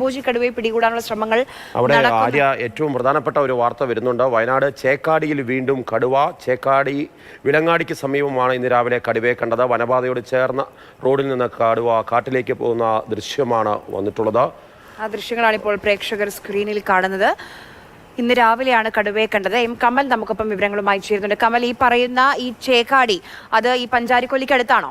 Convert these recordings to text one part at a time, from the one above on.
ഭോജി കടുവയെ പിടികൂടാനുള്ള ശ്രമങ്ങൾ അവിടെ ആര്യ ഏറ്റവും പ്രധാനപ്പെട്ട ഒരു വാർത്ത വരുന്നുണ്ട്. വയനാട് ചേക്കാടിയിൽ വീണ്ടും കടുവ ചേക്കാടി വിലങ്ങാടിക്ക് സമീപമാണ് ഇന്ന് രാവിലെ കടുവയെ കണ്ടത്. വനപാതയോട് ചേർന്ന റോഡിൽ നിന്ന് കടുവ കാട്ടിലേക്ക് പോകുന്ന ദൃശ്യമാണ് വന്നിട്ടുള്ളത്. ആ ദൃശ്യങ്ങളാണ് ഇപ്പോൾ പ്രേക്ഷകർ സ്ക്രീനിൽ കാണുന്നത്. ഇന്ന് രാവിലെയാണ് കടുവയെ കണ്ടത്. എം കമൽ നമുക്കൊപ്പം വിവരങ്ങളുമായി ചേരുന്നുണ്ട്. കമൽ ഈ പറയുന്ന ഈ ചേക്കാടി അത് ഈ പഞ്ചാരിക്കൊല്ലിക്ക് അടുത്താണോ?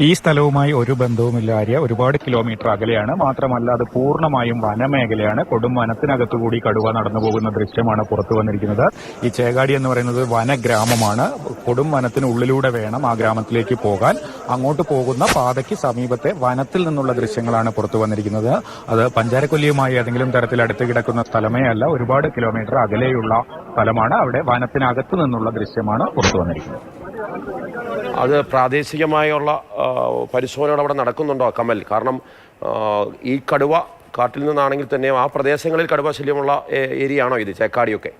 ഈ സ്ഥലവുമായി ഒരു ബന്ധവുമില്ല ആര്യ. ഒരുപാട് കിലോമീറ്റർ അകലെയാണ്. മാത്രമല്ല അത് പൂർണമായും വനമേഖലയാണ്. കൊടും വനത്തിനകത്തുകൂടി കടുവ നടന്നു പോകുന്ന ദൃശ്യമാണ് പുറത്തു വന്നിരിക്കുന്നത്. ഈ ചേകാടി എന്ന് പറയുന്നത് വനഗ്രാമമാണ്. കൊടും വനത്തിനുള്ളിലൂടെ വേണം ആ ഗ്രാമത്തിലേക്ക് പോകാൻ. അങ്ങോട്ട് പോകുന്ന പാതയ്ക്ക് സമീപത്തെ വനത്തിൽ നിന്നുള്ള ദൃശ്യങ്ങളാണ് പുറത്തു വന്നിരിക്കുന്നത്. അത് പഞ്ചാരക്കൊല്ലിയുമായി ഏതെങ്കിലും തരത്തിൽ അടുത്ത് കിടക്കുന്ന സ്ഥലമേ അല്ല. ഒരുപാട് കിലോമീറ്റർ അകലെയുള്ള സ്ഥലമാണ്. അവിടെ വനത്തിനകത്ത് നിന്നുള്ള ദൃശ്യമാണ് പുറത്തു വന്നിരിക്കുന്നത്. അത് പ്രാദേശികമായുള്ള പരിശോധനകൾ അവിടെ നടക്കുന്നുണ്ടോ കമൽ? കാരണം ഈ കടുവ കാട്ടിൽ നിന്നാണെങ്കിൽ തന്നെ ആ പ്രദേശങ്ങളിൽ കടുവ ശല്യമുള്ള ഏരിയ ആണോ ഇത്? ചേക്കാടിയൊക്കെ.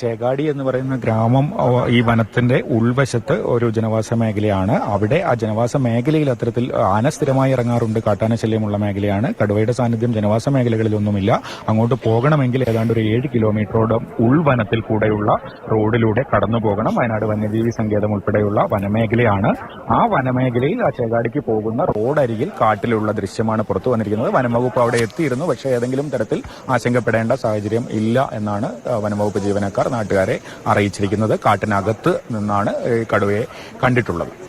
ചേകാടി എന്ന് പറയുന്ന ഗ്രാമം ഈ വനത്തിന്റെ ഉൾവശത്ത് ഒരു ജനവാസ മേഖലയാണ്. അവിടെ ആ ജനവാസ മേഖലയിൽ അത്തരത്തിൽ ആന സ്ഥിരമായി ഇറങ്ങാറുണ്ട്. കാട്ടാന ശല്യമുള്ള മേഖലയാണ്. കടുവയുടെ സാന്നിധ്യം ജനവാസ മേഖലകളിലൊന്നുമില്ല. അങ്ങോട്ട് പോകണമെങ്കിൽ ഏതാണ്ട് ഒരു ഏഴ് കിലോമീറ്ററോളം ഉൾവനത്തിൽ കൂടെയുള്ള റോഡിലൂടെ കടന്നു പോകണം. വയനാട് വന്യജീവി സങ്കേതം ഉൾപ്പെടെയുള്ള വനമേഖലയാണ്. ആ വനമേഖലയിൽ ആ ചേകാടിക്ക് പോകുന്ന റോഡരികിൽ കാട്ടിലുള്ള ദൃശ്യമാണ് പുറത്തു വന്നിരിക്കുന്നത്. വനംവകുപ്പ് അവിടെ എത്തിയിരുന്നു. പക്ഷേ ഏതെങ്കിലും തരത്തിൽ ആശങ്കപ്പെടേണ്ട സാഹചര്യം ഇല്ല എന്നാണ് വനംവകുപ്പ് ജീവനക്കാർ നാട്ടുകാരെ അറിയിച്ചിരിക്കുന്നത് കാട്ടിനകത്ത് നിന്നാണ് കടുവയെ കണ്ടിട്ടുള്ളത്.